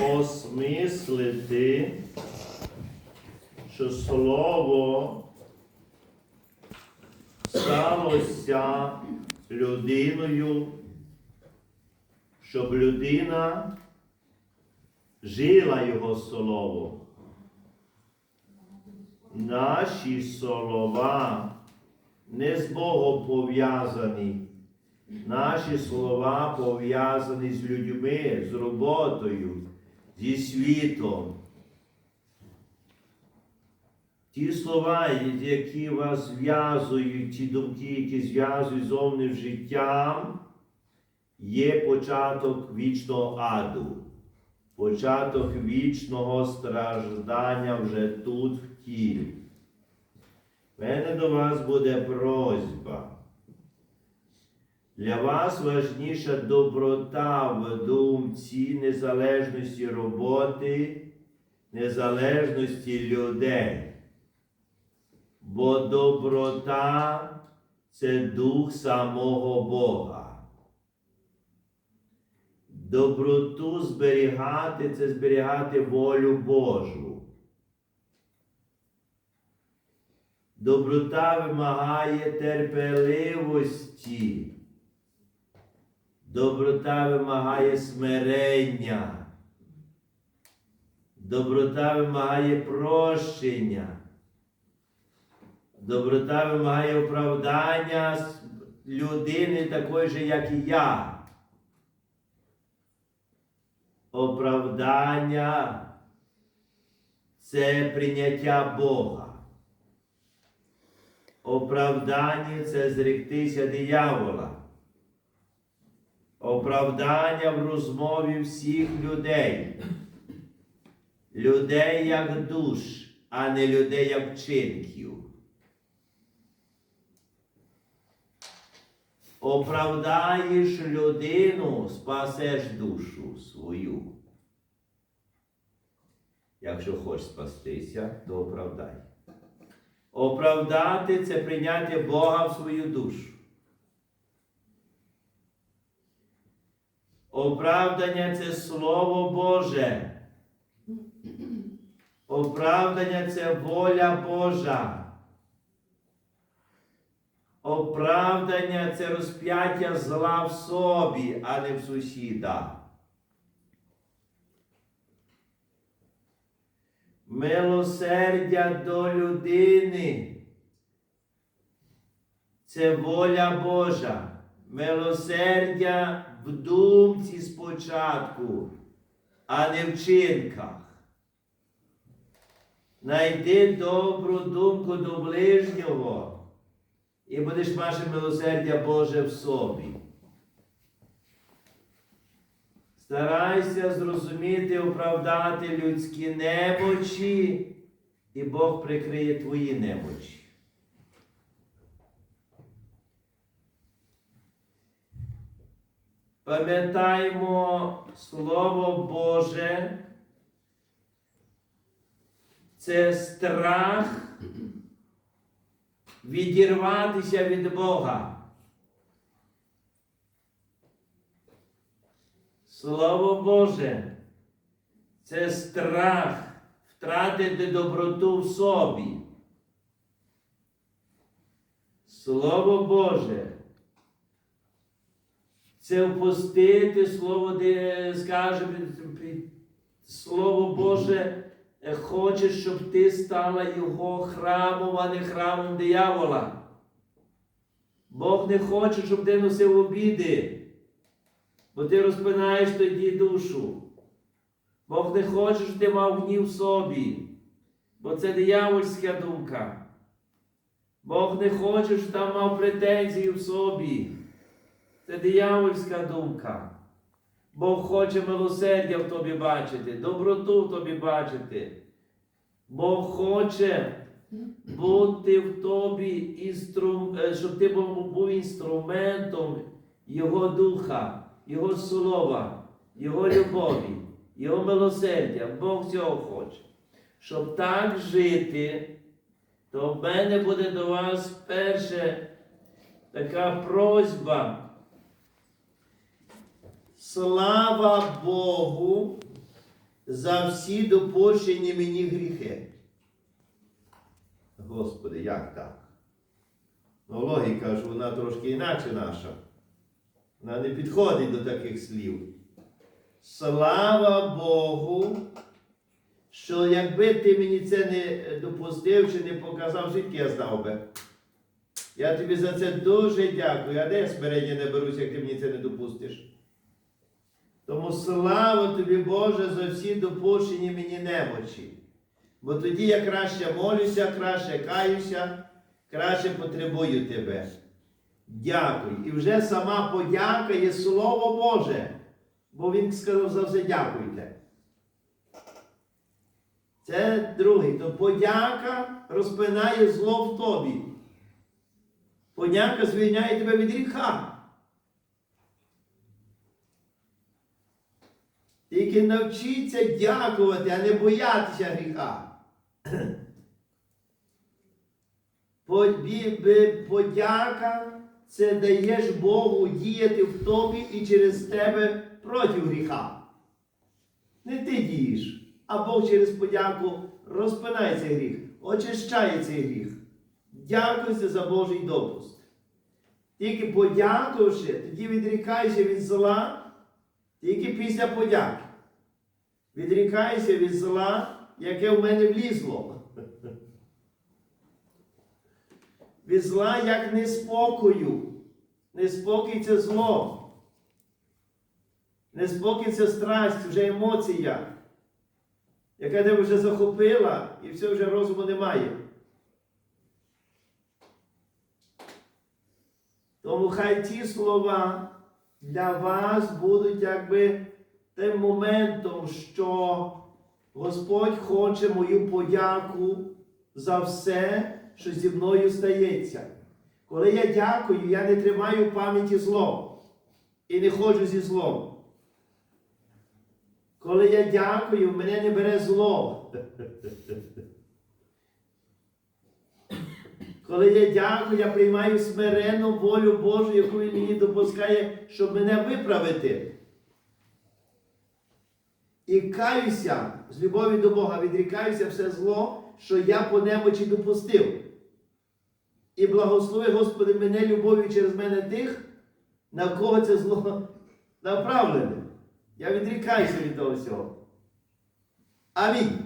осмислити, що слово сталося людиною, щоб людина жила його слово. Наші слова не з Богом пов'язані. Наші слова пов'язані з людьми, з роботою, зі світом. Ті слова, які вас зв'язують, ті думки, які зв'язують зовним життям, є початок вічного аду, початок вічного страждання вже тут в тілі. У мене до вас буде просьба. Для вас важніша доброта в думці, незалежності роботи, незалежності людей. Бо доброта це дух самого Бога. Доброту зберігати це зберігати волю Божу. Доброта вимагає терпеливості. Доброта вимагає смирення. Доброта вимагає прощення. Доброта вимагає оправдання людини такої же, як і я. Оправдання це прийняття Бога. Оправдання це зректися диявола. Оправдання в розмові всіх людей. Людей як душ, а не людей як вчинків. Оправдаєш людину, спасеш душу свою. Якщо хочеш спастися, то оправдай. Оправдати це прийняти Бога в свою душу. Оправдання це Слово Боже. Оправдання це воля Божа. Оправдання це розп'яття зла в собі, а не в сусіда. Милосердя до людини. Це воля Божа. Милосердя в думці спочатку, а не в чинках. Найди добру думку до ближнього і будеш мати милосердя Боже в собі. Старайся зрозуміти, оправдати людські немочі, і Бог прикриє твої немочі. Пам'ятаємо Слово Боже, це страх відірватися від Бога. Слово Боже, це страх втратити доброту в собі. Слово Боже, це впустити слово, де скаже, Слово Боже е, хоче, щоб ти стала його храмом, а не храмом диявола. Бог не хоче, щоб ти носив обіди, бо ти розпинаєш тоді душу. Бог не хоче, щоб ти мав гнів собі, бо це диявольська думка. Бог не хоче, щоб там мав претензії в собі. Це диявольська думка. Бог хоче милосердя в тобі бачити, доброту в тобі бачити. Бог хоче бути в тобі, інстру... е, щоб ти був, інструментом Його Духа, Його слова, Його любові, Його милосердя. Бог цього хоче. Щоб так жити, то в мене буде до вас перше така просьба. Слава Богу, за всі допущені мені гріхи. Господи, як так? Ну, логіка ж вона трошки інакше наша. Вона не підходить до таких слів. Слава Богу, що якби ти мені це не допустив чи не показав, звідки я знав би. Я тобі за це дуже дякую. А де я смирення не берусь, як ти мені це не допустиш? Тому слава тобі, Боже, за всі допущені мені немочі. Бо тоді я краще молюся, краще каюся, краще потребую тебе. Дякую. І вже сама подяка є Слово Боже. Бо Він сказав за все дякуйте. Це другий. То подяка розпинає зло в тобі. Подяка звільняє тебе від гріха. Тільки навчіться дякувати, а не боятися гріха. Подяка це даєш Богу діяти в тобі і через тебе проти гріха. Не ти дієш, а Бог через подяку розпинає цей гріх, очищає цей гріх. Дякуйся за Божий допуск. Тільки подякувавши, тоді відрікайся від зла, тільки після подяки. Відрікайся від зла, яке в мене влізло. Від зла як неспокою. Неспокій це зло. Неспокій це страсть, вже емоція, яка тебе вже захопила і все вже розуму немає. Тому хай ці слова для вас будуть якби тим моментом, що Господь хоче мою подяку за все, що зі мною стається. Коли я дякую, я не тримаю в пам'яті зло і не ходжу зі злом. Коли я дякую, мене не бере зло. Коли я дякую, я приймаю смиренну волю Божу, яку Він мені допускає, щоб мене виправити. І каюся з любові до Бога, відрікаюся все зло, що я по немочі допустив. І благослови, Господи, мене любов'ю через мене тих, на кого це зло направлене. Я відрікаюся від того всього. Амінь.